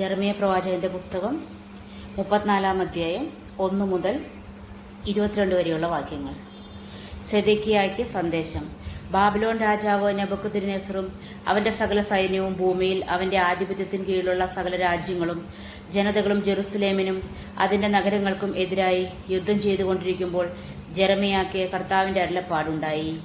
ജെറമിയ പ്രവാചകന്റെ പുസ്തകം മുപ്പത്തിനാലാം അധ്യായം ഒന്നു മുതൽ ഇരുപത്തിരണ്ട് വരെയുള്ള വാക്യങ്ങൾ. സെദിക്കിയായ്ക്ക് സന്ദേശം. ബാബിലോൺ രാജാവ് നെബുക്കുദിനെസറും അവന്റെ സകല സൈന്യവും ഭൂമിയിൽ അവന്റെ ആധിപത്യത്തിന് കീഴിലുള്ള സകല രാജ്യങ്ങളും ജനതകളും ജെറുസലേമിനും അതിന്റെ നഗരങ്ങൾക്കും എതിരായി യുദ്ധം ചെയ്തുകൊണ്ടിരിക്കുമ്പോൾ ജെറമിയാക്ക് കർത്താവിന്റെ അരുളപ്പാടുണ്ടായി.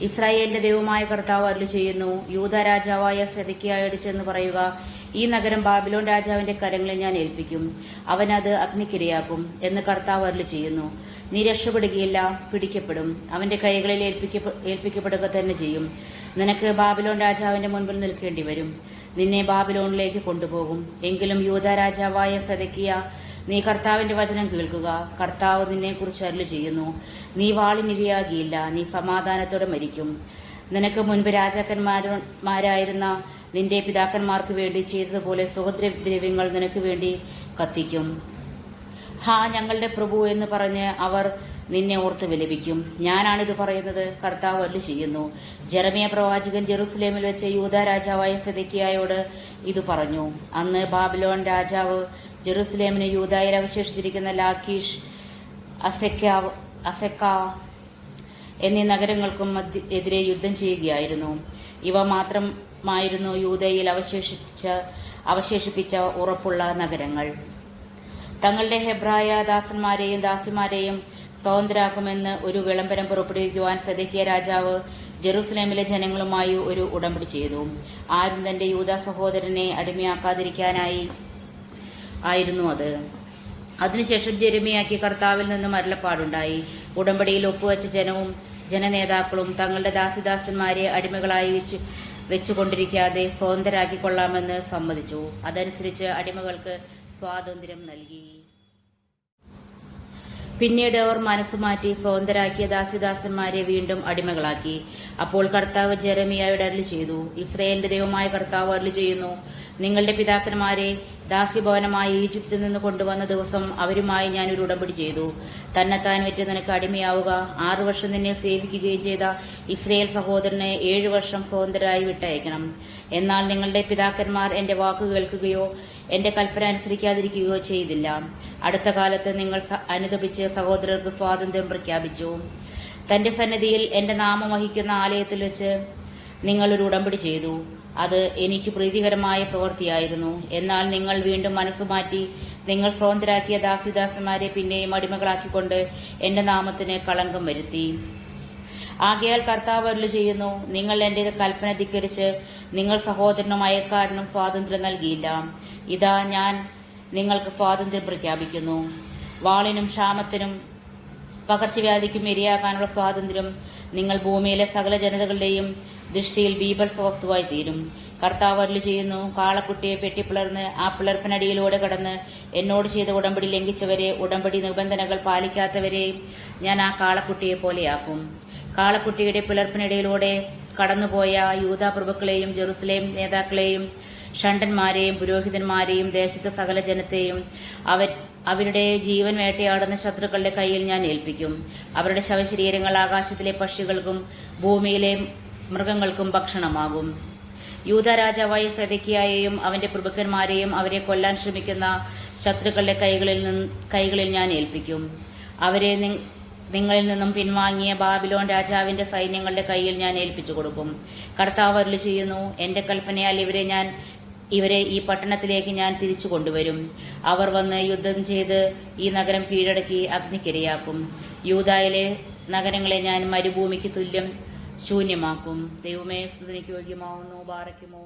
ഇസ്രായേലിന്റെ ദൈവമായ കർത്താവ് അരുളി ചെയ്യുന്നു. യൂത രാജാവായ സെതക്കിയായോട് ചെന്ന് പറയുക ഈ നഗരം ബാബിലോൺ രാജാവിന്റെ കരങ്ങളിൽ ഞാൻ ഏൽപ്പിക്കും. അവനത് അഗ്നിക്കിരയാക്കും എന്ന് കർത്താവ് അരുളി ചെയ്യുന്നു. നീ രക്ഷപ്പെടുകയില്ല പിടിക്കപ്പെടും. അവന്റെ കൈകളിൽ ഏൽപ്പിക്കപ്പെ- ഏൽപ്പിക്കപ്പെടുക തന്നെ ചെയ്യും. നിനക്ക് ബാബിലോൺ രാജാവിന്റെ മുൻപിൽ നിൽക്കേണ്ടി വരും. നിന്നെ ബാബിലോണിലേക്ക് കൊണ്ടുപോകും. എങ്കിലും യൂത രാജാവായ സെതക്കിയ നീ കർത്താവിന്റെ വചനം കേൾക്കുക. കർത്താവ് നിന്നെക്കുറിച്ച് അരുളി ചെയ്യുന്നു. നീ വാളിനിരയാകിയില്ല നീ സമാധാനത്തോടെ മരിക്കും. നിനക്ക് മുൻപ് രാജാക്കന്മാരായിരുന്ന നിന്റെ പിതാക്കന്മാർക്ക് വേണ്ടി ചെയ്തതുപോലെ സുഖദ്രവ്യങ്ങൾ നിനക്ക് വേണ്ടി കത്തിക്കും. ഹാ ഞങ്ങളുടെ പ്രഭു എന്ന് പറഞ്ഞ് അവർ നിന്നെ ഓർത്ത് വിലപിക്കും. ഞാനാണിത് പറയുന്നത് കർത്താവ് അല്ലു ചെയ്യുന്നു. ജെറമിയ പ്രവാചകൻ ജെറുസലേമിൽ വെച്ച് യൂത രാജാവായ സെതക്കിയായോട് ഇത് പറഞ്ഞു. അന്ന് ബാബിലോൺ രാജാവ് ജെറുസലേമിന് യൂതായിൽ അവശേഷിച്ചിരിക്കുന്ന ലാക്കീഷ് അസെക്ക അസെക്ക എന്നീ നഗരങ്ങൾക്കും എതിരെ യുദ്ധം ചെയ്യുകയായിരുന്നു. ഇവ മാത്രമായിരുന്നു യൂതയിൽ അവശേഷിച്ച അവശേഷിപ്പിച്ച ഉറപ്പുള്ള നഗരങ്ങൾ. തങ്ങളുടെ ഹെബ്രായ ദാസന്മാരെയും ദാസിമാരെയും സ്വതന്ത്രരാക്കുമെന്ന് ഒരു വിളംബരം പുറപ്പെടുവിക്കുവാൻ സദക്കിയ രാജാവ് ജെറുസലേമിലെ ജനങ്ങളുമായി ഒരു ഉടമ്പടി ചെയ്തു. ആരും തന്റെ യൂത സഹോദരനെ അടിമയാക്കാതിരിക്കാനായി ആയിരുന്നു അത്. അതിനുശേഷം ജെരുമിയാക്കി കർത്താവിൽ നിന്നും അരുളപ്പാടുണ്ടായി ഉടമ്പടിയിൽ ഒപ്പുവെച്ച ജനവും ജനനേതാക്കളും തങ്ങളുടെ ദാസിദാസന്മാരെ അടിമകളായി വെച്ച് വെച്ചുകൊണ്ടിരിക്കാതെ സ്വതന്ത്രരാക്കിക്കൊള്ളാമെന്ന് സമ്മതിച്ചു. അതനുസരിച്ച് അടിമകൾക്ക് സ്വാതന്ത്ര്യം നൽകി. പിന്നീട് അവർ മനസ്സുമാറ്റി സ്വതന്ത്രരാക്കിയ ദാസിദാസന്മാരെ വീണ്ടും അടിമകളാക്കി. അപ്പോൾ കർത്താവ് ജെറമിയായോട് അരുളി ചെയ്തു ഇസ്രയേലിന്റെ ദൈവമായ കർത്താവ് അരുളി ചെയ്യുന്നു നിങ്ങളുടെ പിതാക്കന്മാരെ ദാസ്യഭവനമായി ഈജിപ്തിൽ നിന്ന് കൊണ്ടുവന്ന ദിവസം അവരുമായി ഞാൻ ഒരു ഉടമ്പടി ചെയ്തു. തന്നെത്താൻ വെറ്റ് നിനക്ക് അടിമയാവുക. ആറു വർഷം നിന്നെ സേവിക്കുകയും ചെയ്ത ഇസ്രയേൽ സഹോദരനെ ഏഴു വർഷം സ്വതന്ത്രരായി വിട്ടയക്കണം. എന്നാൽ നിങ്ങളുടെ പിതാക്കന്മാർ എന്റെ വാക്ക് കേൾക്കുകയോ എന്റെ കൽപ്പന അനുസരിക്കാതിരിക്കുകയോ ചെയ്തില്ല. അടുത്ത കാലത്ത് നിങ്ങൾ അനുദപിച്ച് സഹോദരർക്ക് സ്വാതന്ത്ര്യം പ്രഖ്യാപിച്ചു. തന്റെ സന്നിധിയിൽ എന്റെ നാമം വഹിക്കുന്ന ആലയത്തിൽ വെച്ച് നിങ്ങൾ ഒരു ഉടമ്പടി ചെയ്തു. അത് എനിക്ക് പ്രീതികരമായ പ്രവൃത്തിയായിരുന്നു. എന്നാൽ നിങ്ങൾ വീണ്ടും മനസ്സ് മാറ്റി നിങ്ങൾ സ്വതന്ത്രരാക്കിയ ദാസിദാസന്മാരെ പിന്നെയും അടിമകളാക്കിക്കൊണ്ട് എന്റെ നാമത്തിന് കളങ്കം വരുത്തി. ആകയാൽ കർത്താവ് അരുളി ചെയ്യുന്നു നിങ്ങൾ എന്റെ കൽപ്പന ധിക്കരിച്ച് നിങ്ങൾ സഹോദരനും അയക്കാരനും സ്വാതന്ത്ര്യം നൽകിയില്ല. ഇതാ ഞാൻ നിങ്ങൾക്ക് സ്വാതന്ത്ര്യം പ്രഖ്യാപിക്കുന്നു. വാളിനും ക്ഷാമത്തിനും പകർച്ചവ്യാധിക്കും ഇരയാകാനുള്ള സ്വാതന്ത്ര്യം നിങ്ങൾ ഭൂമിയിലെ സകല ജനതകളുടെയും ദൃഷ്ടിയിൽ ബീബൽ വസ്തുവായി തീരും. കർത്താവ് അരുളി ചെയ്യുന്നു കാളക്കുട്ടിയെ പെട്ടിപ്പിളർന്ന് ആ പിളർപ്പിനടിയിലൂടെ കടന്ന് എന്നോട് ചെയ്ത ഉടമ്പടി ലംഘിച്ചവരെ ഉടമ്പടി നിബന്ധനകൾ പാലിക്കാത്തവരെ ഞാൻ ആ കാളക്കുട്ടിയെ പോലെയാക്കും. കാളക്കുട്ടിയുടെ പിളർപ്പിനിടയിലൂടെ കടന്നുപോയ യൂതാ പ്രഭുക്കളെയും ജെറുസലേം നേതാക്കളെയും ഷണ്ടന്മാരെയും പുരോഹിതന്മാരെയും ദേശത്തെ സകല ജനത്തെയും അവർ അവരുടെ ജീവൻ വേട്ടയാടുന്ന ശത്രുക്കളുടെ കയ്യിൽ ഞാൻ ഏൽപ്പിക്കും. അവരുടെ ശവശരീരങ്ങൾ ആകാശത്തിലെ പക്ഷികൾക്കും ഭൂമിയിലെ മൃഗങ്ങൾക്കും ഭക്ഷണമാകും. യൂതരാജാവായ സദക്കിയായെയും അവന്റെ പ്രഭുക്കന്മാരെയും അവരെ കൊല്ലാൻ ശ്രമിക്കുന്ന ശത്രുക്കളുടെ കൈകളിൽ നിന്ന് കൈകളിൽ ഞാൻ ഏൽപ്പിക്കും. അവരെ നിങ്ങളിൽ നിന്നും പിൻവാങ്ങിയ ബാബിലോൺ രാജാവിന്റെ സൈന്യങ്ങളുടെ കയ്യിൽ ഞാൻ ഏൽപ്പിച്ചു കൊടുക്കും. കർത്താവ് അരുളി ചെയ്യുന്നു എന്റെ കൽപ്പനയാൽ ഇവരെ ഞാൻ ഇവരെ ഈ പട്ടണത്തിലേക്ക് ഞാൻ തിരിച്ചു കൊണ്ടുവരും. അവർ വന്ന് യുദ്ധം ചെയ്ത് ഈ നഗരം കീഴടക്കി അഗ്നിക്കിരയാക്കും. യൂതായിലെ നഗരങ്ങളെ ഞാൻ മരുഭൂമിക്ക് തുല്യം ശൂന്യമാക്കും. ദൈവമേ സ്തുതിക്ക് യോഗ്യമാവുന്നു ബാറയ്ക്കുമോ?